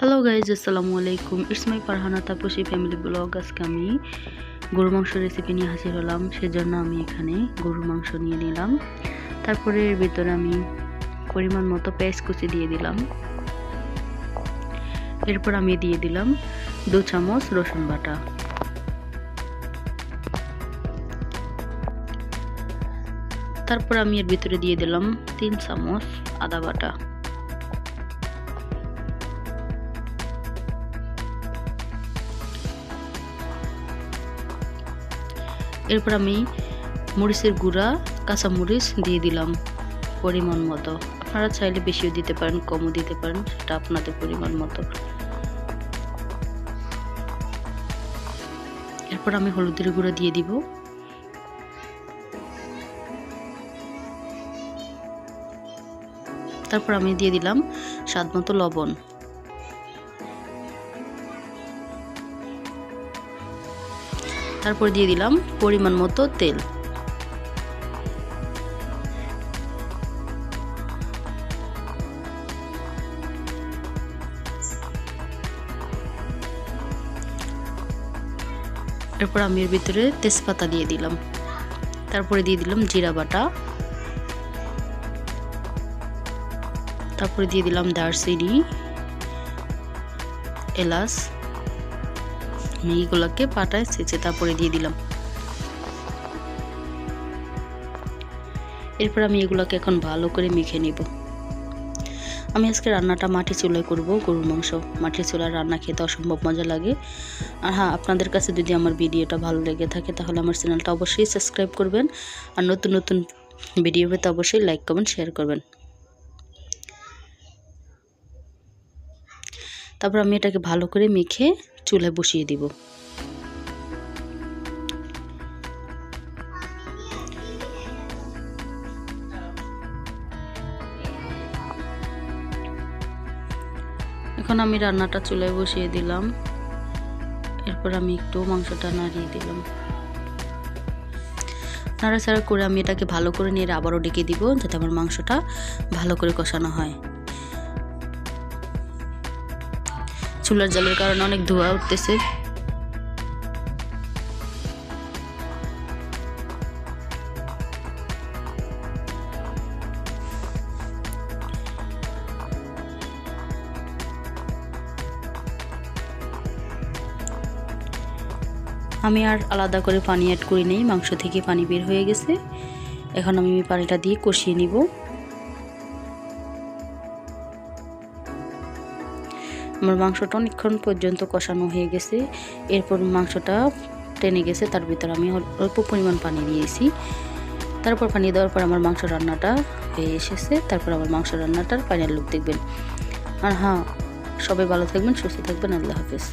Hello guys আসসালামু আলাইকুম। It's my Farhana Tapasi family blog আজকে আমি গরুর মাংস রেসিপি নিয়ে হাজির হলাম, সেজন্য আমি এখানে গরুর মাংস নিয়ে নিলাম। তারপরে এর ভিতরে আমি পরিমাণ মতো পেঁয়াজ কুচি দিয়ে দিলাম। এরপর আমি দিয়ে দিলাম দু চামচ রসুন বাটা। তারপর আমি এর ভিতরে দিয়ে দিলাম তিন চামচ আদা বাটা। এরপর আমি মরিচের গুঁড়া, কাঁচা মরিচ দিয়ে দিলাম পরিমাণ মতো। আপনারা চাইলে বেশিও দিতে পারেন, কমও দিতে পারেন, সেটা আপনাদের পরিমাণ মতো। এরপর আমি হলুদের গুঁড়া দিয়ে দিব। তারপর আমি দিয়ে দিলাম স্বাদ মতো লবণ। তারপর দিয়ে দিলাম পরিমাণ মতো তেল। এরপর আমি এর ভিতরে তেজপাতা দিয়ে দিলাম। তারপরে দিয়ে দিলাম জিরা বাটা। তারপরে দিয়ে দিলাম দারচিনি, এলাচ। আমি এইগুলোকে পাটায় ছেঁচে তারপরে দিয়ে দিলাম। এরপর আমি এগুলোকে এখন ভালো করে মেখে নেব। আমি আজকে রান্নাটা মাটি চুলায় করব, গরুর মাংস। মাটির চুলার রান্না খেতে অসম্ভব মজা লাগে। আর হ্যাঁ আপনাদের কাছে যদি আমার ভিডিওটা ভালো লেগে থাকে, তাহলে আমার চ্যানেলটা অবশ্যই সাবস্ক্রাইব করবেন। আর নতুন নতুন ভিডিও পেতে অবশ্যই লাইক, কমেন্ট, শেয়ার করবেন। তারপর আমি এটাকে ভালো করে মেখে চুলায় বসিয়ে দিব। এখন আমি রান্নাটা চুলায় বসিয়ে দিলাম। এরপর আমি একটু মাংসটা নাড়িয়ে দিলাম। নাড়াচাড়া করে আমি এটাকে ভালো করে নিয়ে আবারও ডেকে দিব, যাতে আমার মাংসটা ভালো করে কষানো হয়। চুলার জলের কারণে অনেক ধোয়া উঠতেছে। আমি আর আলাদা করে পানি অ্যাড করি নেই, মাংস থেকে পানি বের হয়ে গেছে। এখন আমি পানিটা দিয়ে কষিয়ে নিব। আমার মাংসটা অনেকক্ষণ পর্যন্ত কষানো হয়ে গেছে। এরপর মাংসটা টেনে গেছে, তার ভিতরে আমি অল্প পরিমাণ পানি দিয়েছি। তারপর পানি দেওয়ার পর আমার মাংস রান্নাটা হয়ে এসেছে। তারপর আমার মাংস রান্নাটার ফাইনাল লুক দেখবেন। আর হ্যাঁ সবাই ভালো থাকবেন, সুস্থ থাকবেন, আল্লাহ হাফেজ।